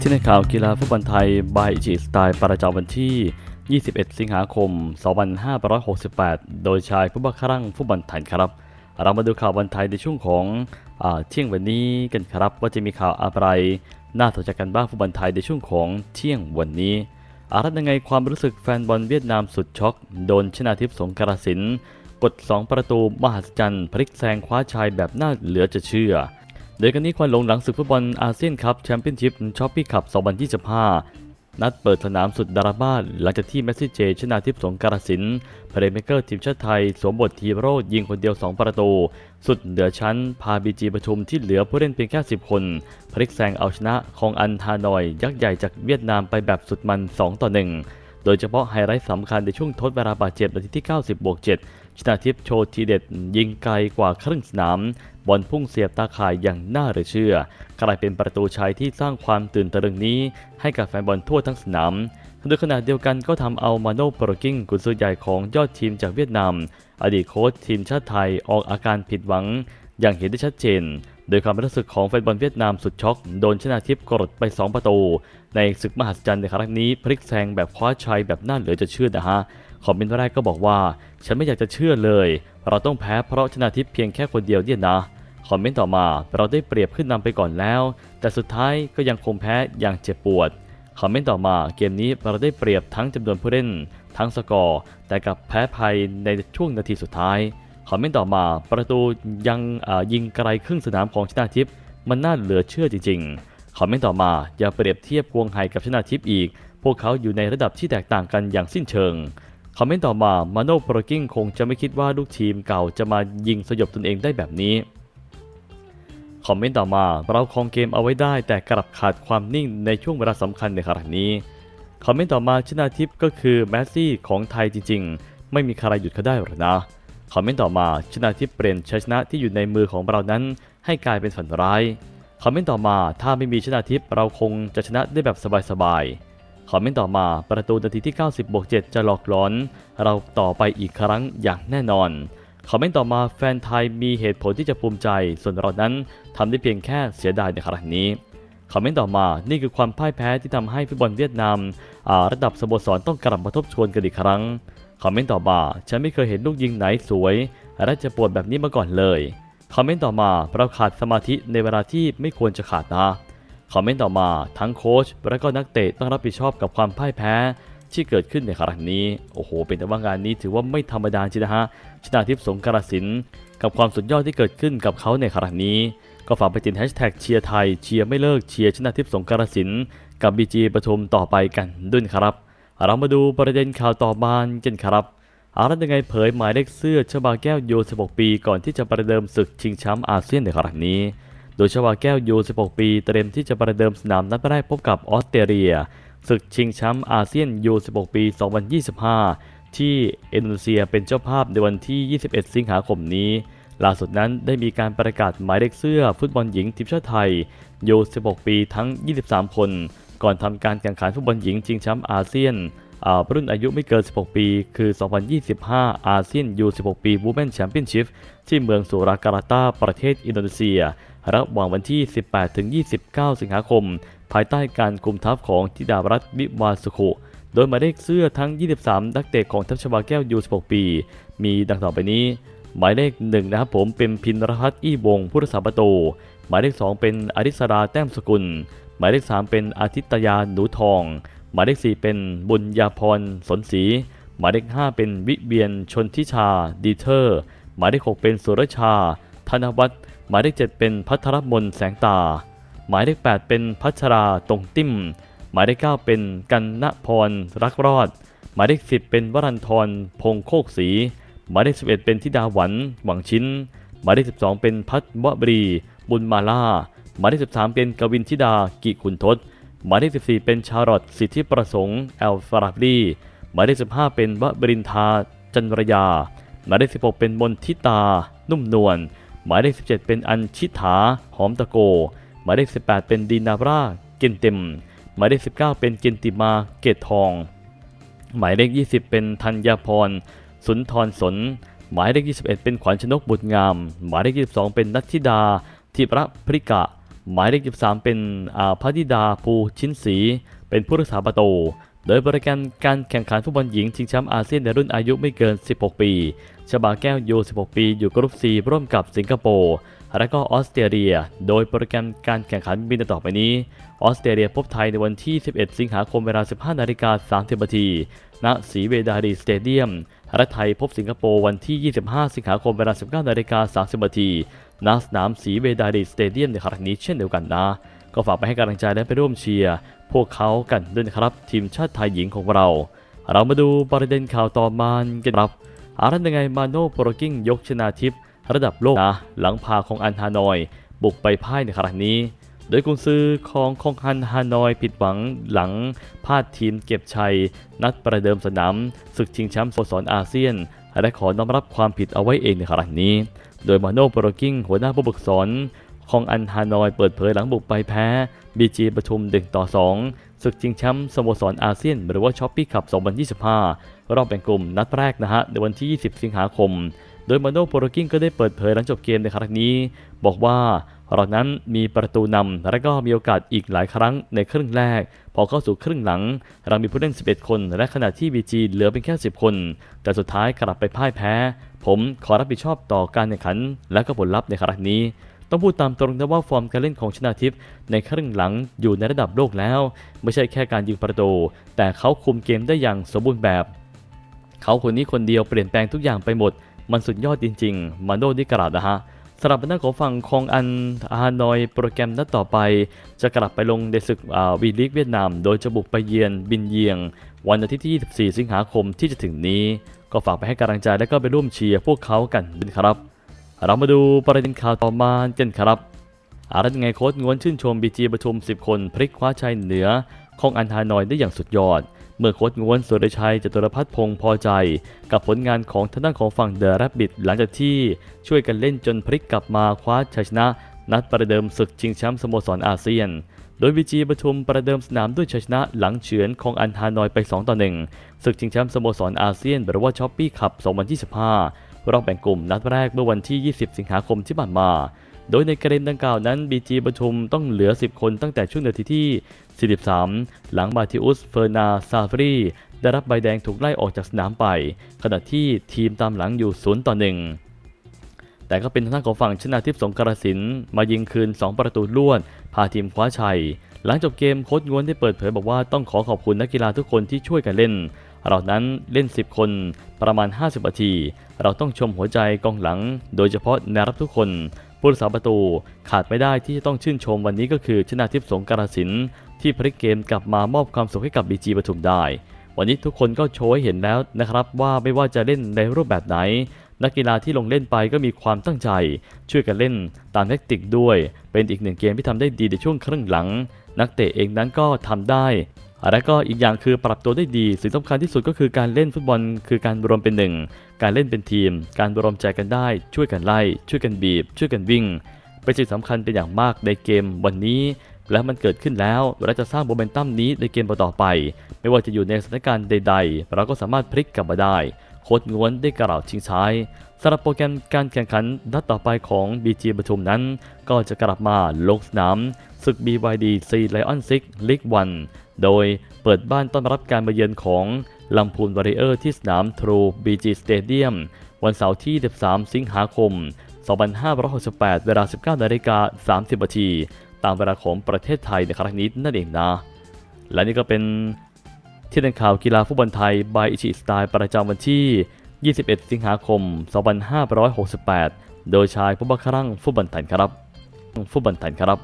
ที่ในข่าวกีฬาฟุตบอลไทยบายอิจิสไตล์ประจำวันที่ 21 สิงหาคม 2568 โดยชายผู้บังคับฟุตบอลไทยครับ เรามาดูข่าวบอลไทยในช่วงของอเที่ยงวันนี้กันครับ ว่าจะมีข่าวอะไรน่าสนใจกันบ้างฟุตบอลไทยในช่วงของเที่ยงวันนี้อารัตยังไงความรู้สึกแฟนบอลเวียดนามสุดช็อก โดนชนาทิพย์สงกรสินกด 2 ประตูมหัศจรรย์พลิกแซงคว้าชัยแบบน่าเหลือจะเชื่อ โดยกันนี้ควันหลงหลังศึกฟุตบอลอาเซียนคัพแชมเปี้ยนชิพช็อปปี้คัพ 2025 นัดเปิดสนามสุดดาราบ้านหลังจากที่เมสซี่เจ ชนาทิพย์สงกรสินเพลย์เมเกอร์ทีมชาติไทย สวมบททีโร่ยิงคนเดียว 2 ประตู สุดเหลือชั้น พาบีจีประชุมที่เหลือผู้เล่นเพียงแค่ 10 คนพลิกแซงเอาชนะของอันทานอย ยักษ์ใหญ่จากเวียดนามไปแบบสุดมัน 2 ต่อ 1 โดยเฉพาะไฮไลท์สำคัญในช่วงทดเวลาบาดเจ็บนาทีที่ 90บวก7ชนาทิพย์โชว์ทีเด็ด ยิงไกลกว่าครึ่งสนาม บอลพุ่งเสียบตาข่ายอย่างน่าเหลือเชื่อ กลายเป็นประตูชัยที่สร้างความตื่นตะลึงนี้ ให้กับแฟนบอลทั่วทั้งสนามโดยขณะเดียวกันก็ทำเอามาโนโปรกิ้งกุนซือใหญ่ของยอดทีมจากเวียดนาม อดีตโค้ชทีมชาติไทยออกอาการผิดหวัง อย่างเห็นได้ชัดเจน โดยความรู้สึกของแฟนบอลเวียดนามสุดช็อก โดนชนะทิพย์กรดไป 2 ประตู ในศึกมหัศจรรย์ในครั้งนี้พลิกแซงแบบคว้าชัยแบบน่าเหลือจะเชื่อนะฮะคอมเมนต์แรกก็บอกว่า ฉันไม่อยากจะเชื่อเลย เราต้องแพ้เพราะชนะทิพย์เพียงแค่คนเดียวเนี่ยนะคอมเมนต์ต่อมาเราได้เปรียบขึ้นนำไปก่อนแล้ว แต่สุดท้ายก็ยังคงแพ้อย่างเจ็บปวดคอมเมนต์ต่อมาเกมนี้เราได้เปรียบทั้งจำนวนผู้เล่น ทั้งสกอร์ แต่กลับแพ้ภัยในช่วงนาทีสุดท้าย คอมเมนต์ต่อมาประตูยังยิงไกลครึ่งสนามของชนาทิพย์มันน่าเหลือเชื่อจริงๆ คอมเมนต์ต่อมาอย่าเปรียบเทียบกวงไฮกับชนาทิพย์อีก พวกเขาอยู่ในระดับที่แตกต่างกันอย่างสิ้นเชิง คอมเมนต์ต่อมามาโนโปรกิ้งคงจะไม่คิดว่าลูกทีมเก่าจะมายิงสยบตนเองได้แบบนี้ คอมเมนต์ต่อมาเราครองเกมเอาไว้ได้ แต่กลับขาดความนิ่งในช่วงเวลาสำคัญในครั้งนี้ คอมเมนต์ต่อมาชนาทิพย์ก็คือแมสซี่ของไทยจริง ๆ ไม่มีใครหยุดเขาได้หรอกนะ คอมเมนต์ต่อมาชนาทิพย์เปลี่ยนชัยชนะที่อยู่ในมือของเรานั้น ให้กลายเป็นฝันร้ายคอมเมนต์ต่อมาถ้าไม่มีชนาทิพย์เราคงจะชนะได้แบบสบายๆคอมเมนต์ต่อมาประตูนาทีที่ 90บวก7จะหลอกหลอน เราต่อไปอีกครั้งอย่างแน่นอนคอมเมนต์ต่อมาแฟนไทยมีเหตุผลที่จะภูมิใจ ส่วนเรานั้นทำได้เพียงแค่เสียดายในครั้งนี้คอมเมนต์ต่อมานี่คือความพ่ายแพ้ที่ทำให้ฟุตบอลเวียดนามระดับสโมสรต้องกลับมาทบทวนกันอีกครั้ง คอมเมนต์ต่อมา ฉันไม่เคยเห็นลูกยิงไหนสวยและจะปวดแบบนี้มาก่อนเลย คอมเมนต์ต่อมาเราขาดสมาธิในเวลาที่ไม่ควรจะขาดนะ คอมเมนต์ต่อมาทั้งโค้ชและก็นักเตะต้องรับผิดชอบกับความพ่ายแพ้ที่เกิดขึ้นในครั้งนี้ โอ้โห เป็นแต่ว่างานนี้ถือว่าไม่ธรรมดาจริงนะฮะ ชนาทิพย์สงกรสินกับความสุดยอดที่เกิดขึ้นกับเขาในครั้งนี้ ก็ฝากไปติดแฮชแท็กเชียร์ไทยเชียร์ไม่เลิกเชียร์ชนาทิพย์สงกรสินกับบีจีปทุมต่อไปกันด้วยครับ เรามาดูประเด็นข่าวต่อมากันครับ อารัตยังไงเผยหมายเลขเสื้อชบาแก้วโย16 ปี ก่อนที่จะประเดิมศึกชิงแชมป์อาเซียนในครั้งนี้ โดยชบาแก้วโย16 ปีเตรียมที่จะประเดิมสนามนัดแรกพบกับออสเตรเลียศึกชิงแชมป์อาเซียนยู16 ปี 2025 ที่อินโดนีเซียเป็นเจ้าภาพในวันที่ 21 สิงหาคมนี้ล่าสุดนั้นได้มีการประกาศหมายเลขเสื้อฟุตบอลหญิงทีมชาติไทยยู16 ปีทั้ง 23 คน ก่อนทำการแข่งขันฟุตบอลหญิงชิงแชมป์อาเซียนรุ่นอายุไม่เกิน 16 ปี คือ 2025 อาเซียนยู16 ปีวูแมนแชมเปี้ยนชิพที่เมืองสุราการาตา ประเทศอินโดนีเซีย ระหว่างวันที่ 18-29 สิงหาคม ภายใต้การกุมทัพของธิดารัตน์วิวาสุขุ โดยหมายเลขเสื้อทั้ง 23 นักเตะของทัพชวาแก้วยู16 ปี มีดังต่อไปนี้ หมายเลข 1 นะครับผมเป็นพินรพัฒน์อี้วงผู้รักษาประตู หมายเลข 2 เป็นอริสราแต้มสกุล หมายเลข 3 เป็นอาทิตยาหนูทอง หมายเลข 4 เป็นบุญญาพรสนศรีหมายเลข 5 เป็นวิเวียนชนทิชาดีเทอร์ หมายเลข 6 เป็นสุรชา ธนวัฒน์หมายเลข 7 เป็นพัทรมนแสงตา หมายเลข 8 เป็นพัชราตรงติ้ม หมายเลข 9 เป็นกันณพรรักรอด หมายเลข 10 เป็นวรันทรพงโคกศรีหมายเลข 11 เป็นธิดาหวันหวังชิ้น หมายเลข 12 เป็นพัทวบรี บุญมาล่า หมายเลข13 เป็นกวินธิดา กิขุนทศ หมายเลข14 เป็นชาร์ลอตสิทธิประสงค์แอลฟาราบีหมายเลข15 เป็นวบรินทาจันรยา หมายเลข16 เป็นมนทิตา นุ่มนวล หมายเลข17 เป็นอัญชิถาหอมตะโก หมายเลข18 เป็นดีนาราเกนเต็ม หมายเลข19 เป็นเกนติมาเกตทอง หมายเลข20 เป็นธัญญาพร สุนทรสน หมายเลข21 เป็นขวัญชนกบุตรงาม หมายเลข22 เป็นนัทธิดา ทิระพริกะ หมายเลข 13 เป็นพัธิดาภูชินศรีเป็นผู้รักษาประตู โดยบริการการแข่งขันฟุตบอลหญิงชิงแชมป์อาเซียนในรุ่นอายุไม่เกิน 16 ปีชบาแก้วยู16 ปี อยู่กรุ๊ป C ร่วมกับสิงคโปร์และก็ออสเตรเลีย โดยโปรแกรมการแข่งขันมีต่อไปนี้ ออสเตรเลียพบไทยในวันที่ 11 สิงหาคมเวลา 15 นาฬิกา 30 นาที ณ ศรีเวดารีสเตเดียม และไทยพบสิงคโปร์วันที่ 25 สิงหาคมเวลา 19นาฬิกา30นาทีณสนามศรีเวดารีสเตเดียมในครั้งนี้เช่นเดียวกันนะ ก็ฝากไปให้กำลังใจและไปร่วมเชียร์ พวกเขากันด้วยนะครับ ทีมชาติไทยหญิงของเรา เรามาดูประเด็นข่าวต่อมากันครับอารันยังไงมาโนโปรกิ้งยกชนะทิพย์ระดับโลกนะหลังพาของอันฮานอย บุกไปพ่ายในครั้งนี้ โดยกุนซือของคองฮันฮานอยผิดหวังหลังพลาดทีมเก็บชัย นัดประเดิมสนามศึกชิงแชมป์สโมสรอาเซียน และขอน้อมรับความผิดเอาไว้เองในครั้งนี้ โดยมาโนโปรกิ้งหัวหน้าผู้ฝึกสอนของอันฮานอยเปิดเผยหลังบุกไปแพ้บีจีปทุม1ต่อ 2 ศึกชิงแชมป์สโมสรอาเซียน หรือว่าช้อปปี้คัพ2025 รอบแบ่งกลุ่มนัดแรกนะฮะ ในวันที่ 20 สิงหาคม โดยมาโนโปรกิ้งก็ได้เปิดเผยหลังจบเกมในครั้งนี้ บอกว่า เรานั้นมีประตูนำและก็มีโอกาสอีกหลายครั้งในครึ่งแรก พอเข้าสู่ครึ่งหลัง เรามีผู้เล่น 11 คน และขณะที่ BG เหลือเป็นแค่ 10 คน แต่สุดท้ายกลับไปพ่ายแพ้ ผมขอรับผิดชอบต่อการแข่งขัน และก็ผลลัพธ์ในครั้งนี้ ต้องพูดตามตรงนะว่าฟอร์มการเล่นของชนาทิพย์ในครึ่งหลังอยู่ในระดับโลกแล้ว ไม่ใช่แค่การยิงประตู แต่เขาคุมเกมได้อย่างสมบูรณ์แบบ เขาคนนี้คนเดียวเปลี่ยนแปลงทุกอย่างไปหมด มันสุดยอดจริง ๆ มาโนนิกราดนะฮะ สำหรับหน้าของฝั่งคองอันฮานอยโปรแกรมนัดต่อไป จะกลับไปลงในศึกวีลีกเวียดนาม โดยจะบุกไปเยือนบินเยียง วันอาทิตย์ที่ 24 สิงหาคมที่จะถึงนี้ ก็ฝากไปให้กำลังใจและก็ไปร่วมเชียร์พวกเขากันด้วยครับ เรามาดูประเด็นข่าวต่อมากันครับอารันไงโค้ชง้วนชื่นชมบีจีประชุม 10 คนพลิกคว้าชัยเหนือของอันฮานอยได้อย่างสุดยอด เมื่อโค้ชง้วนสุรชัยจตุรพัฒน์พงศ์พอใจ กับผลงานของทางด้านของฝั่งเดอะแรบบิทหลังจากที่ช่วยกันเล่นจนพลิกกลับมาคว้าชัยชนะ นัดประเดิมศึกชิงแชมป์สโมสรอาเซียน โดยบีจีประชุมประเดิมสนามด้วยชัยชนะหลังเฉือนของอันฮานอยไป 2 ต่อ 1 ศึกชิงแชมป์สโมสรอาเซียนหรือว่าช้อปปี้คัพ2025รอบแบ่งกลุ่มนัดแรกเมื่อวันที่ 20 สิงหาคมที่ผ่านมา โดยในเกมดังกล่าวนั้น BG ประชุมต้องเหลือ 10 คนตั้งแต่ช่วงนาทีที่ 43 หลังมาทิอุสเฟอร์นาซาฟรีได้รับใบแดงถูกไล่ออกจากสนามไป ขณะที่ทีมตามหลังอยู่ 0 ต่อ 1 แต่ก็เป็นทางด้านของฝั่งชนะทิพย์สงกรสินมายิงคืน 2 ประตูรวดพาทีมคว้าชัย หลังจบเกมโค้ชง้วนได้เปิดเผยบอกว่าต้องขอขอบคุณนักกีฬาทุกคนที่ช่วยกันเล่น เรานั้นเล่น 10 คน ประมาณ 50นาที เราต้องชมหัวใจกองหลัง โดยเฉพาะแนวรับทุกคน ผู้รักษาประตูขาดไม่ได้ที่จะต้องชื่นชมวันนี้ก็คือชนะทิพย์สงกรสินที่พลิกเกมกลับมามอบความสุขให้กับบีจีปทุมได้ วันนี้ทุกคนก็โชว์ให้เห็นแล้วนะครับว่าไม่ว่าจะเล่นในรูปแบบไหน นักกีฬาที่ลงเล่นไปก็มีความตั้งใจ ช่วยกันเล่นตามแทคติกด้วย เป็นอีกหนึ่งเกมที่ทำได้ดีในช่วงครึ่งหลัง นักเตะเองนั้นก็ทำได้ และก็อีกอย่างคือปรับตัวได้ดีสิ่งสำคัญที่สุดก็คือการเล่นฟุตบอล คือการรวมเป็นหนึ่ง การเล่นเป็นทีม การรวมใจกันได้ ช่วยกันไล่ ช่วยกันบีบ ช่วยกันวิ่ง เป็นสิ่งสำคัญเป็นอย่างมากในเกมวันนี้ และมันเกิดขึ้นแล้ว เราจะสร้างโมเมนตัมนี้ในเกมต่อไป ไม่ว่าจะอยู่ในสถานการณ์ใด ๆ เราก็สามารถพลิกกลับมาได้โค้ชง้วนได้กล่าวชิงช้าย สำหรับโปรแกรมการแข่งขันนัดต่อไปของ BG ปทุมนั้น ก็จะกลับมาลงสนามศึก BYD C Lion 6 League 1 โดยเปิดบ้านต้อนรับการมาเยือนของลำพูนวอริเออร์ที่สนาม True BG Stadium วันเสาร์ที่ 13 สิงหาคม 2568 เวลา 19นาฬิกา30นาทีตามเวลาของประเทศไทยในครั้งนี้นั่นเองนะ และนี่ก็เป็นที่เป็นข่าวกีฬาฟุตบอลไทย by อิชิสไตล์ประจำวันที่ 21 สิงหาคม 2568 โดยชายผู้บัครั่งฟุบันทันครับฟุบันทันครับ